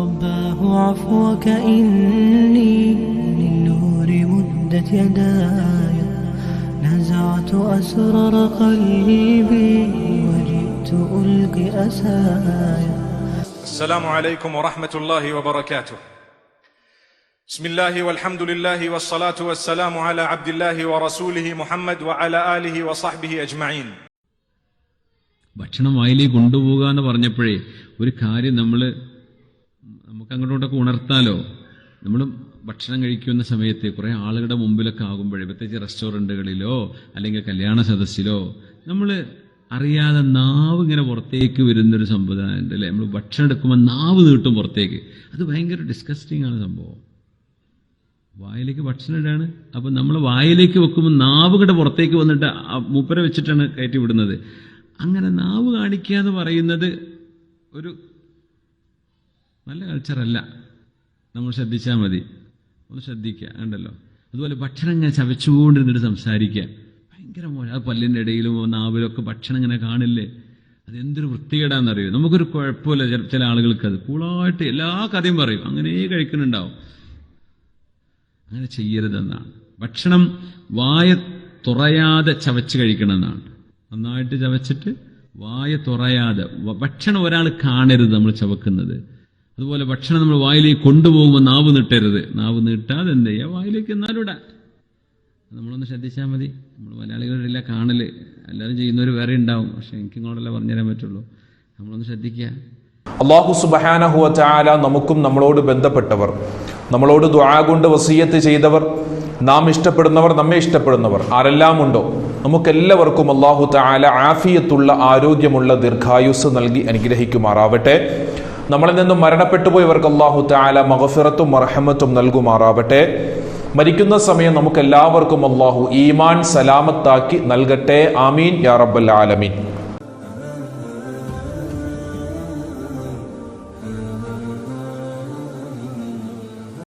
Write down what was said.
رباه عفوك إني للنور مدت يداي نزعت أسرار قلبي وجئت ألقي أسايا السلام عليكم ورحمة الله وبركاته. بسم الله والحمد لله والصلاة والسلام على عبد الله ورسوله محمد وعلى آله وصحبه أجمعين. ഭക്ഷണം വായിലേക്ക് കൊണ്ടുപോകുക എന്ന് പറഞ്ഞപ്പോഴേ ഒരു കാര്യം നമ്മൾ നമുക്ക് അങ്ങോട്ടും ഉണർത്താലോ? നമ്മൾ ഭക്ഷണം കഴിക്കുന്ന സമയത്ത് കുറേ ആളുകളുടെ മുമ്പിലൊക്കെ ആകുമ്പോഴേ പ്രത്യേകിച്ച് റെസ്റ്റോറന്റുകളിലോ അല്ലെങ്കിൽ കല്യാണ സദസ്സിലോ നമ്മൾ അറിയാതെ നാവ് ഇങ്ങനെ പുറത്തേക്ക് വരുന്നൊരു സമ്പ്രദായം ഉണ്ട് അല്ലേ? നമ്മൾ ഭക്ഷണം എടുക്കുമ്പോൾ നാവ് നീട്ടും പുറത്തേക്ക്. അത് ഭയങ്കര ഡിസ്കസ്റ്റിംഗ് ആണ് സംഭവം. വായിലേക്ക് ഭക്ഷണം ഇടാണ്. അപ്പം നമ്മൾ വായിലേക്ക് വെക്കുമ്പോൾ നാവ് കിട്ട പുറത്തേക്ക് വന്നിട്ട് മൂപ്പരെ വെച്ചിട്ടാണ് കയറ്റി വിടുന്നത്. അങ്ങനെ നാവ് കാണിക്കുക എന്ന് പറയുന്നത് ഒരു നല്ല കൾച്ചറല്ല നമ്മൾ ശ്രദ്ധിച്ചാൽ മതി. ഒന്ന് ശ്രദ്ധിക്കുക ഉണ്ടല്ലോ അതുപോലെ ഭക്ഷണം ഇങ്ങനെ ചവച്ചുകൊണ്ടിരുന്നിട്ട് സംസാരിക്കുക ഭയങ്കര മോശം. അത് പല്ലിന്റെ ഇടയിലും നാവിലൊക്കെ ഭക്ഷണം ഇങ്ങനെ കാണില്ലേ? അതെന്തൊരു വൃത്തികേടാന്നറിയോ? നമുക്കൊരു കുഴപ്പമില്ല ചില- ആളുകൾക്ക് അത്. കൂളായിട്ട് എല്ലാ കഥയും പറയും. അങ്ങനെ കഴിക്കുന്നുണ്ടാവും. അങ്ങനെ ചെയ്യരുതെന്നാണ്. ഭക്ഷണം വായ തുറയാതെ ചവച്ച് കഴിക്കണമെന്നാണ്. നന്നായിട്ട് ചവച്ചിട്ട് വായ തുറയാതെ. ഭക്ഷണം ഒരാൾ കാണരുത് നമ്മൾ ചവക്കുന്നത്. അതുപോലെ ഭക്ഷണം നമ്മൾ വായിലേക്ക് കൊണ്ടുപോകുമ്പോൾ നാവ് നീട്ടരുത്. നാവ് നീട്ടാതെ എന്ത് ചെയ്യുക വായിലേക്ക് എന്നാലും ഇടാം. നമ്മളൊന്ന് ശ്രദ്ധിച്ചാൽ മതി. നമ്മൾ മലയാളികളില്ല കാണൽ എല്ലാവരും ചെയ്യുന്നവർ വേറെ ഉണ്ടാവും. പക്ഷെ എനിക്ക് ഇങ്ങോട്ടല്ലേ പറഞ്ഞുതരാൻ പറ്റുള്ളൂ. നമ്മളൊന്ന് ശ്രദ്ധിക്കുക. അള്ളാഹു സുബഹാനഹുവ നമുക്കും നമ്മളോട് ബന്ധപ്പെട്ടവർ നമ്മളോട് ദുആ കൊണ്ട് വസീയത്ത് ചെയ്തവർ നാം ഇഷ്ടപ്പെടുന്നവർ നമ്മെ ഇഷ്ടപ്പെടുന്നവർ ആരെല്ലാം ഉണ്ടോ? നമുക്കെല്ലാവർക്കും അള്ളാഹു താല ആഫിയത്തുള്ള ആരോഗ്യമുള്ള ദീർഘായുസ് നൽകി അനുഗ്രഹിക്കുമാറാവട്ടെ. നമ്മളിൽ നിന്നും മരണപ്പെട്ടു പോയവർക്ക് അള്ളാഹു താല മഹഫിറത്തും മർഹമത്തും നൽകുമാറാവട്ടെ. മരിക്കുന്ന സമയം നമുക്ക് എല്ലാവർക്കും അള്ളാഹു ഈമാൻ സലാമത്താക്കി നൽകട്ടെ. ആമീൻ. യാ റബ്ബൽ ആലമീൻ.